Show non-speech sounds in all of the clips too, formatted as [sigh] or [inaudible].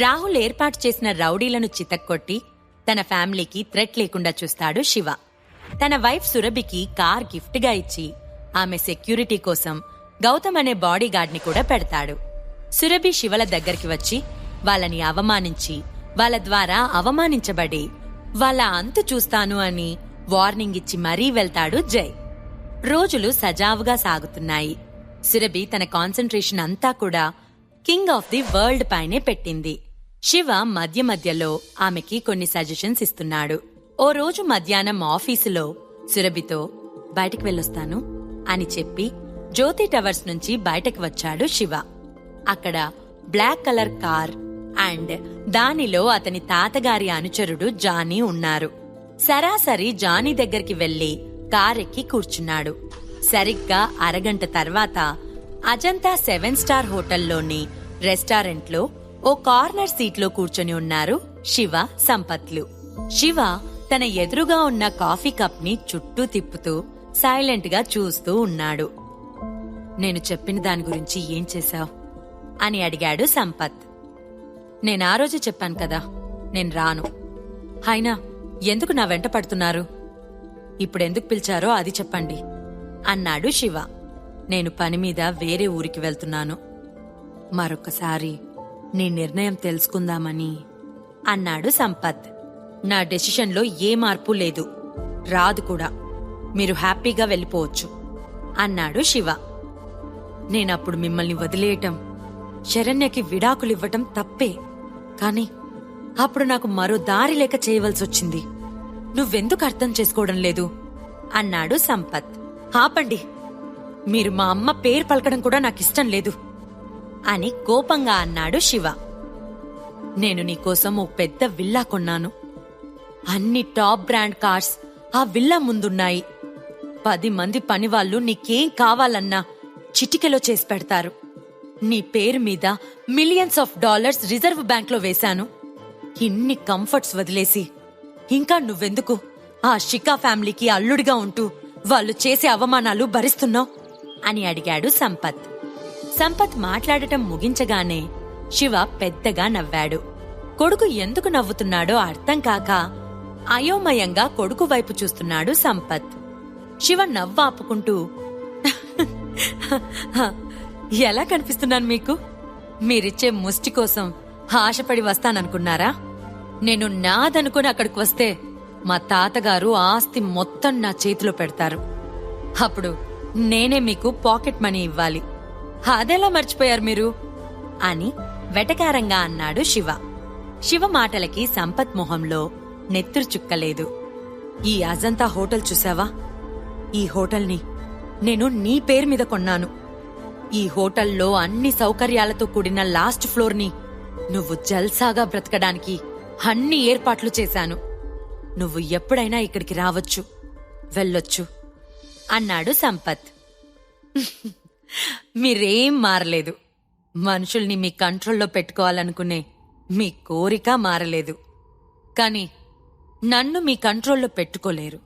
రాహుల్ ఏర్పాటు చేసిన రౌడీలను చితక్కొట్టి తన ఫ్యామిలీకి థ్రెట్ లేకుండా చూస్తాడు శివ. తన వైఫ్ సురభికి కార్ గిఫ్ట్గా ఇచ్చి ఆమె సెక్యూరిటీ కోసం గౌతమ్ అనే బాడీగార్డ్ని కూడా పెడతాడు. సురభి శివల దగ్గరికి వచ్చి వాళ్ళని అవమానించి వాళ్ళ ద్వారా అవమానించబడి వాళ్ళ అంతు చూస్తాను అని వార్నింగ్ ఇచ్చి మరీ వెళ్తాడు జై. రోజులు సజావుగా సాగుతున్నాయి. సురభి తన కాన్సన్ట్రేషన్ అంతా కూడా కింగ్ ఆఫ్ ది వరల్డ్ పైనే పెట్టింది. శివ మధ్య మధ్యలో ఆమెకి కొన్ని సజెషన్స్ ఇస్తున్నాడు. ఓ రోజు మధ్యాహ్నం ఆఫీసులో సురభితో బయటికి వెళ్ళొస్తాను అని చెప్పి జ్యోతి టవర్స్ నుంచి బయటకు వచ్చాడు శివ. అక్కడ బ్లాక్ కలర్ కార్ అండ్ దానిలో అతని తాతగారి అనుచరుడు జానీ ఉన్నారు. సరాసరి జానీ దగ్గరికి వెళ్ళి కారెక్కి కూర్చున్నాడు. సరిగ్గా అరగంట తర్వాత అజంతా సెవెన్ స్టార్ హోటల్లోని రెస్టారెంట్లో ఓ కార్నర్ సీట్లో కూర్చొని ఉన్నారు శివ సంపత్లు. శివ తన ఎదురుగా ఉన్న కాఫీ కప్ని చుట్టూ తిప్పుతూ సైలెంట్గా చూస్తూ ఉన్నాడు. నేను చెప్పిన దాని గురించి ఏం చేశావు? అని అడిగాడు సంపత్. నేను ఆ రోజు చెప్పాను కదా నేను రాను. అయినా ఎందుకు నా వెంట పడుతున్నారు? ఇప్పుడెందుకు పిలిచారో అది చెప్పండి అన్నాడు శివ. నేను పని మీద వేరే ఊరికి వెళ్తున్నాను. మరొకసారి నీ నిర్ణయం తెలుసుకుందామని. అన్నాడు సంపత్. నా డెసిషన్లో ఏ మార్పు లేదు. రాదు కూడా. మీరు హ్యాపీగా వెళ్ళిపోవచ్చు. అన్నాడు శివ. నేనప్పుడు మిమ్మల్ని వదిలేయటం శరణ్యకి విడాకులివ్వటం తప్పే. కాని అప్పుడు నాకు మరో దారి లేక చేయవలసొచ్చింది. నువ్వెందుకు అర్థం చేసుకోవడం లేదు? అన్నాడు సంపత్. ఆపండి. మీరు మా అమ్మ పేరు పలకడం కూడా నాకిష్టం లేదు. అని కోపంగా అన్నాడు శివ. నేను నీకోసం ఓ పెద్ద విల్లా కొన్నాను. అన్ని టాప్ బ్రాండ్ కార్స్ ఆ విల్లా ముందున్నాయి. పది మంది పనివాళ్ళు నీకేం కావాలన్నా చిటికెలో చేసి పెడతారు. నీ పేరు మీద మిలియన్స్ ఆఫ్ డాలర్స్ రిజర్వ్ బ్యాంక్లో వేశాను. ఇన్ని కంఫర్ట్స్ వదిలేసి ఇంకా నువ్వెందుకు ఆ షికా ఫ్యామిలీకి అల్లుడిగా ఉంటూ వాళ్ళు చేసే అవమానాలు భరిస్తున్నావు? అని అడిగాడు సంపత్. సంపత్ మాట్లాడటం ముగించగానే శివ పెద్దగా నవ్వాడు. కొడుకు ఎందుకు నవ్వుతున్నాడో అర్థం కాక అయోమయంగా కొడుకు వైపు చూస్తున్నాడు సంపత్. శివ నవ్వు ఆపుకుంటూ ఎలా కనిపిస్తున్నాను మీకు? మీరిచ్చే ముష్టి కోసం ఆశపడి వస్తాననుకున్నారా? నేను నాదనుకుని అక్కడికి వస్తే మా తాతగారు ఆస్తి మొత్తం నా చేతిలో పెడతారు. అప్పుడు నేనే మీకు పాకెట్ మనీ ఇవ్వాలి. అదెలా మర్చిపోయారు మీరు? అని వెటకారంగా అన్నాడు శివ. శివ మాటలకి సంపత్ మొహంలో నెత్తురు చుక్కలేదు. ఈ అజంతా హోటల్ చూసావా? ఈ హోటల్ని నేను నీ పేరు మీద కొన్నాను. ఈ హోటల్లో అన్ని సౌకర్యాలతో కూడిన లాస్ట్ ఫ్లోర్ని నువ్వు జల్సాగా బ్రతకడానికి అన్ని ఏర్పాట్లు చేశాను. నువ్వు ఎప్పుడైనా ఇక్కడికి రావచ్చు వెళ్ళొచ్చు అన్నాడు సంపత్. మీరేం మారలేదు. మనుషుల్ని మీ కంట్రోల్లో పెట్టుకోవాలనుకునే మీ కోరిక మారలేదు. కానీ నన్ను మీ కంట్రోల్లో పెట్టుకోలేరు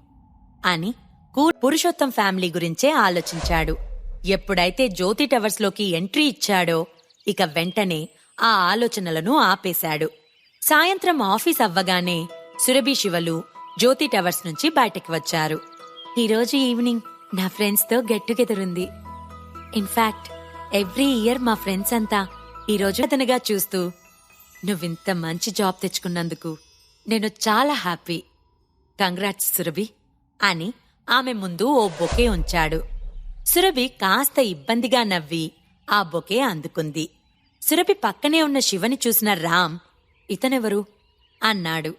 అని కూ పురుషోత్తం ఫ్యామిలీ గురించే ఆలోచించాడు. ఎప్పుడైతే జ్యోతి టవర్స్లోకి ఎంట్రీ ఇచ్చాడో ఇక వెంటనే ఆ ఆలోచనలను ఆపేశాడు. సాయంత్రం ఆఫీస్ అవ్వగానే సురభి శివలు జ్యోతి టవర్స్ నుంచి బయటకు వచ్చారు. ఈరోజు ఈవినింగ్ నా ఫ్రెండ్స్తో గెట్ టుగెదర్ ఉంది. ఇన్ఫాక్ట్ ఎవ్రీ ఇయర్ మా ఫ్రెండ్స్ అంతా ఈరోజు అతనుగా చూస్తూ నువ్వింత మంచి జాబ్ తెచ్చుకున్నందుకు నేను చాలా హ్యాపీ. కంగ్రాట్స్ సురభి అని ఆమె ముందు ఓ బొకే ఉంచాడు. సురభి కాస్త ఇబ్బందిగా నవ్వి ఆ బొకే అందుకుంది. సురభి పక్కనే ఉన్న శివని చూసిన రామ్ ఇతనెవరు? అన్నాడు.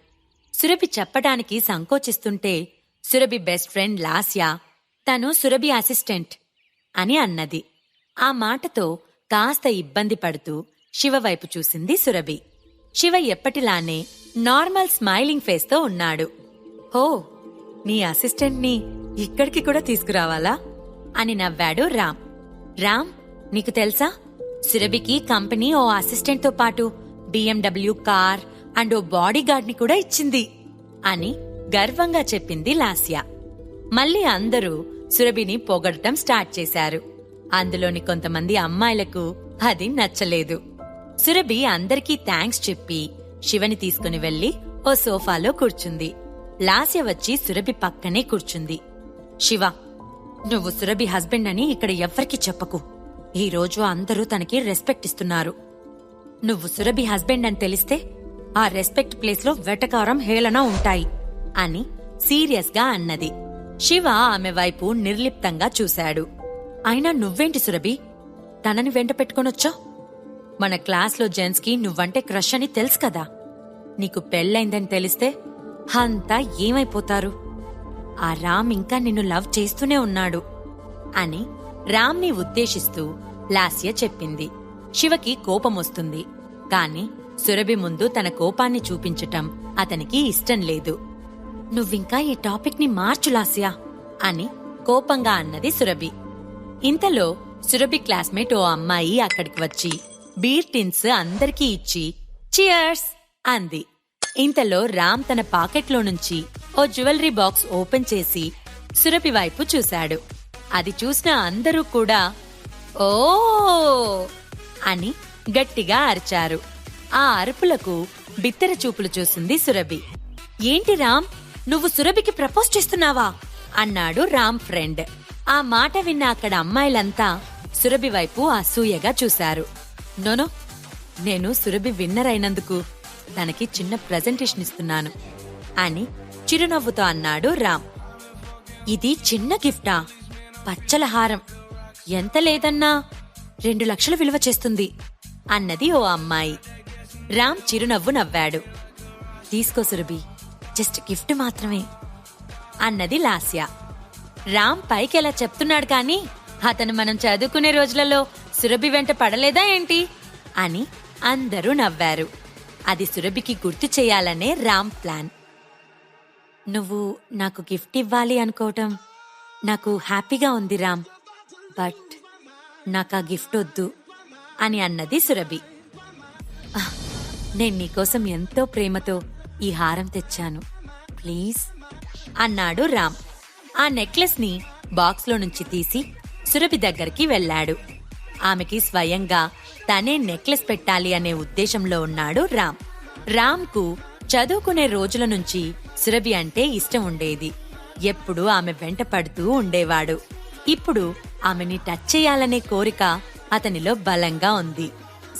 సురభి చెప్పడానికి సంకోచిస్తుంటే సురభి బెస్ట్ ఫ్రెండ్ లాస్యా. తను సురభి అసిస్టెంట్. అని అన్నది. ఆ మాటతో కాస్త ఇబ్బంది పడుతూ శివ వైపు చూసింది సురభి. శివ ఎప్పటిలానే నార్మల్ స్మైలింగ్ ఫేస్తో ఉన్నాడు. హో నీ అసిస్టెంట్ని ఇక్కడికి కూడా తీసుకురావాలా? అని నవ్వాడు రామ్. రామ్ నీకు తెలుసా? సురభికి కంపెనీ ఓ అసిస్టెంట్తో పాటు బిఎండబ్ల్యూ కార్ అండ్ ఓ బాడీగార్డ్ని కూడా ఇచ్చింది అని గర్వంగా చెప్పింది లాస్యా. మళ్ళీ అందరూ సురభిని పొగడటం స్టార్ట్ చేశారు. అందులోని కొంతమంది అమ్మాయిలకు అది నచ్చలేదు. సురభి అందరికీ థ్యాంక్స్ చెప్పి శివని తీసుకుని వెళ్ళి ఓ సోఫాలో కూర్చుంది. లాస్య వచ్చి సురభి పక్కనే కూర్చుంది. శివ నువ్వు సురభి హస్బెండ్ అని ఇక్కడ ఎవ్వరికి చెప్పకు. ఈ రోజు అందరూ తనకి రెస్పెక్ట్ ఇస్తున్నారు. నువ్వు సురభి హస్బెండ్ అని తెలిస్తే ఆ రెస్పెక్ట్ ప్లేస్లో వెటకారం హేళన ఉంటాయి అని సీరియస్గా అన్నది. శివ ఆమె వైపు నిర్లిప్తంగా చూశాడు. అయినా నువ్వేంటి సురభి? తనని వెంట పెట్టుకొనొచ్చా? మన క్లాస్లో జెంట్స్కి నువ్వంటే క్రష్ అని తెలుసు కదా. నీకు పెళ్ళైందని తెలిస్తే అంతా ఏమైపోతారు? ఆ రామ్ ఇంకా నిన్ను లవ్ చేస్తూనే ఉన్నాడు అని రామ్ని ఉద్దేశిస్తూ లాస్య చెప్పింది. శివకి కోపమొస్తుంది కాని సురభి ముందు తన కోపాన్ని చూపించటం అతనికి ఇష్టం లేదు. నువ్వింకా ఈ టాపిక్ని మార్చు అని కోపంగా అన్నది సురభి. ఇంతలో సురభి క్లాస్మేట్ ఓ అమ్మాయి అక్కడికి వచ్చి బీర్ టిన్స్ అందరికీ ఇచ్చి చియర్స్ అంది. ఇంతలో రామ్ తన పాకెట్లో నుంచి ఓ జ్యువెలరీ బాక్స్ ఓపెన్ చేసి సురభి వైపు చూశాడు. అది చూసిన అందరూ కూడా ఓ! అని గట్టిగా అరిచారు. ఆ అరుపులకు బిత్తర చూపులు చూసింది సురభి. ఏంటి రామ్ నువ్వు సురభికి ప్రపోజ్ చేస్తున్నావా? అన్నాడు రామ్ ఫ్రెండ్. ఆ మాట విన్న అక్కడ అమ్మాయిలంతా సురభి వైపు అసూయగా చూశారు. నోనో నేను సురభి విన్నర్ అయినందుకు తనకి చిన్న ప్రజెంటేషన్ ఇస్తున్నాను అని చిరునవ్వుతో అన్నాడు రామ్. ఇది చిన్న గిఫ్టా? పచ్చల హారం. ఎంత లేదన్నా? రెండు లక్షలు విలువ చేస్తుంది అన్నది ఓ అమ్మాయి. రామ్ చిరునవ్వు నవ్వాడు. తీసుకో సురభి. జస్ట్ గిఫ్ట్ మాత్రమే అన్నది లాస్య. రామ్ పైకి ఎలా చెప్తున్నాడు కానీ అతను మనం చదువుకునే రోజులలో సురభి వెంట పడలేదా ఏంటి అని అందరూ నవ్వారు. అది సురభికి గుర్తు చేయాలనే రామ్ ప్లాన్. నువ్వు నాకు గిఫ్ట్ ఇవ్వాలి అనుకోవటం నాకు హ్యాపీగా ఉంది రామ్. బట్ నాకు ఆ గిఫ్ట్ వద్దు అని అన్నది సురభి. నేను నీకోసం ఎంతో ప్రేమతో ఈ హారం తెచ్చాను. ప్లీజ్. అన్నాడు రామ్. ఆ నెక్లెస్ని బాక్స్లో నుంచి తీసి సురభి దగ్గరికి వెళ్ళాడు. ఆమెకి స్వయంగా తనే నెక్లెస్ పెట్టాలి అనే ఉద్దేశంలో ఉన్నాడు రామ్. రామ్కు చదువుకునే రోజుల నుంచి సురభి అంటే ఇష్టం ఉండేది. ఎప్పుడూ ఆమె వెంట పడుతూ ఉండేవాడు. ఇప్పుడు ఆమెని టచ్ చేయాలనే కోరిక అతనిలో బలంగా ఉంది.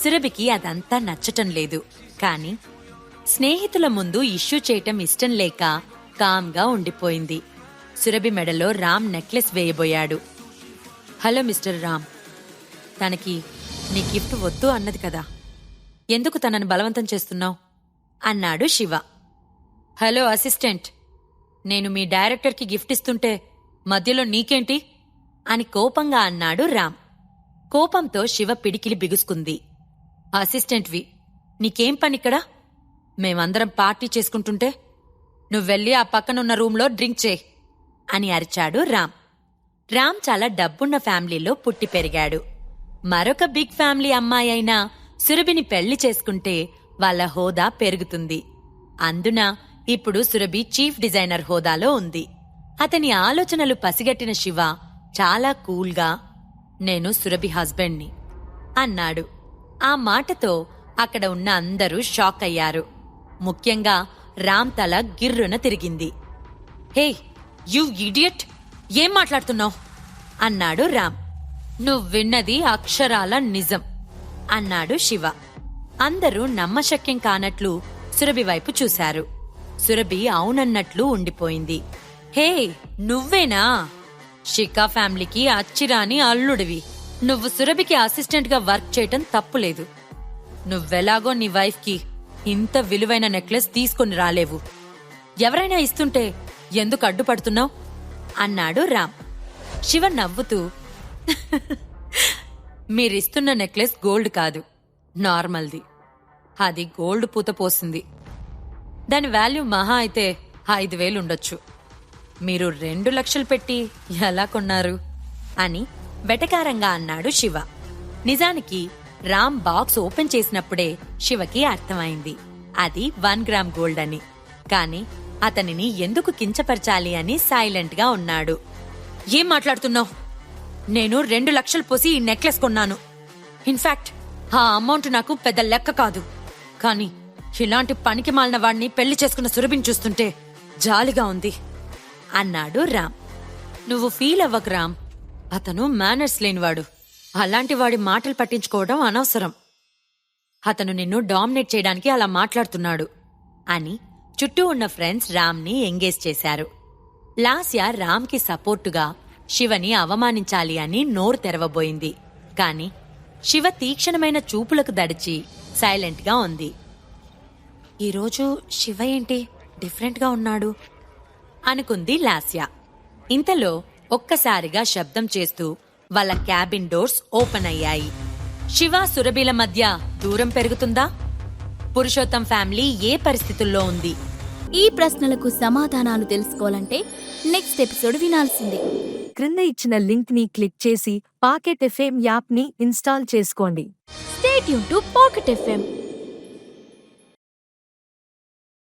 సురభికి అదంతా నచ్చటం లేదు. కాని స్నేహితుల ముందు ఇష్యూ చేయటం ఇష్టం లేక కామ్గా ఉండిపోయింది. సురభి మెడలో రామ్ నెక్లెస్ వేయబోయాడు. హలో మిస్టర్ రామ్ తనకి నీ గిఫ్ట్ వద్దు అన్నది కదా. ఎందుకు తనని బలవంతం చేస్తున్నావు? అన్నాడు శివ. హలో అసిస్టెంట్ నేను మీ డైరెక్టర్కి గిఫ్ట్ ఇస్తుంటే మధ్యలో నీకేంటి? అని కోపంగా అన్నాడు రామ్. కోపంతో శివ పిడికిలి బిగుసుకుంది. అసిస్టెంట్వి నీకేం పనిక్కడా? మేమందరం పార్టీ చేసుకుంటుంటే నువ్వెళ్ళి ఆ పక్కనున్న రూంలో డ్రింక్ చేయి అని అరిచాడు రామ్. రామ్ చాలా డబ్బున్న ఫ్యామిలీలో పుట్టి పెరిగాడు. మరొక బిగ్ ఫ్యామిలీ అమ్మాయి అయిన సురభిని పెళ్ళి చేసుకుంటే వాళ్ళ హోదా పెరుగుతుంది. అందున ఇప్పుడు సురభి చీఫ్ డిజైనర్ హోదాలో ఉంది. అతని ఆలోచనలు పసిగట్టిన శివ చాలా కూల్గా నేను సురభి హస్బెండ్ని అన్నాడు. ఆ మాటతో అక్కడ ఉన్న అందరూ షాక్ అయ్యారు. ముఖ్యంగా రామ్ తల గిర్రున తిరిగింది. Hey you idiot! ఏం మాట్లాడుతున్నావు? అన్నాడు రామ్. నువ్వు విన్నది అక్షరాల నిజం అన్నాడు శివ. అందరూ నమ్మశక్యం కానట్లు సురభి వైపు చూశారు. సురభి అవునన్నట్లు ఉండిపోయింది. హే నువ్వేనా? షికా ఫ్యామిలీకి అచ్చిరాని అల్లుడివి. నువ్వు సురభికి అసిస్టెంట్గా వర్క్ చేయటం తప్పులేదు. నువ్వెలాగో నీ వైఫ్కి ఇంత విలువైన నెక్లెస్ తీసుకొని రాలేవు. ఎవరైనా ఇస్తుంటే ఎందుకు అడ్డుపడుతున్నావు? అన్నాడు రామ్. శివ నవ్వుతూ [laughs] మీరిస్తున్న నెక్లెస్ గోల్డ్ కాదు నార్మల్ది. అది గోల్డ్ పూత పోసింది. దాని వాల్యూ మహా అయితే ఐదు వేలు ఉండొచ్చు. మీరు రెండు లక్షలు పెట్టి ఎలా కొన్నారు? అని వెటకారంగా అన్నాడు శివ. నిజానికి రామ్ బాక్స్ ఓపెన్ చేసినప్పుడే శివకి అర్థమైంది. అది వన్ గ్రామ్ గోల్డ్ అని. కాని అతనిని ఎందుకు కించపరచాలి అని సైలెంట్గా ఉన్నాడు. ఏం మాట్లాడుతున్నావు? నేను రెండు లక్షలు పోసి ఈ నెక్లెస్ కొన్నాను. ఇన్ఫాక్ట్ ఆ అమౌంట్ నాకు పెద్ద లెక్క కాదు. కానీ ఇలాంటి పనికి మాలిన వాణ్ణి పెళ్ళి చేసుకున్న సురభిని చూస్తుంటే జాలిగా ఉంది అన్నాడు రామ్. నువ్వు ఫీల్ అవ్వకు రామ్. అతను మేనర్స్ లేనివాడు. అలాంటి వాడి మాటలు పట్టించుకోవడం అనవసరం. అతను నిన్ను డామినేట్ చేయడానికి అలా మాట్లాడుతున్నాడు అని చుట్టూ ఉన్న ఫ్రెండ్స్ రామ్ని ఎంగేజ్ చేశారు. లాస్య రామ్కి సపోర్టుగా శివని అవమానించాలి అని నోరు తెరవబోయింది. కాని శివ తీక్షణమైన చూపులకు దడిచి సైలెంట్గా ఉంది. ఈరోజు శివ ఏంటి డిఫరెంట్గా ఉన్నాడు? అనుకుంది లాస్య. ఇంతలో ఒక్కసారిగా శబ్దం చేస్తూ వాళ్ళ క్యాబిన్ డోర్స్ ఓపెన్ అయ్యాయి. శివ సురభిల మధ్య దూరం పెరుగుతుందా? పురుషోత్తం ఫ్యామిలీ ఏ పరిస్థితుల్లో ఉంది? ఈ ప్రశ్నలకు సమాధానాలు తెలుసుకోవాలంటే నెక్స్ట్ ఎపిసోడ్ వినాల్సిందే. క్రింద ఇచ్చిన లింక్ని క్లిక్ చేసి పాకెట్ ఎఫ్ఎం యాప్ని ఇన్స్టాల్ చేసుకోండి. స్టేట్ యూన్ టు పాకెట్ ఎఫ్ఎం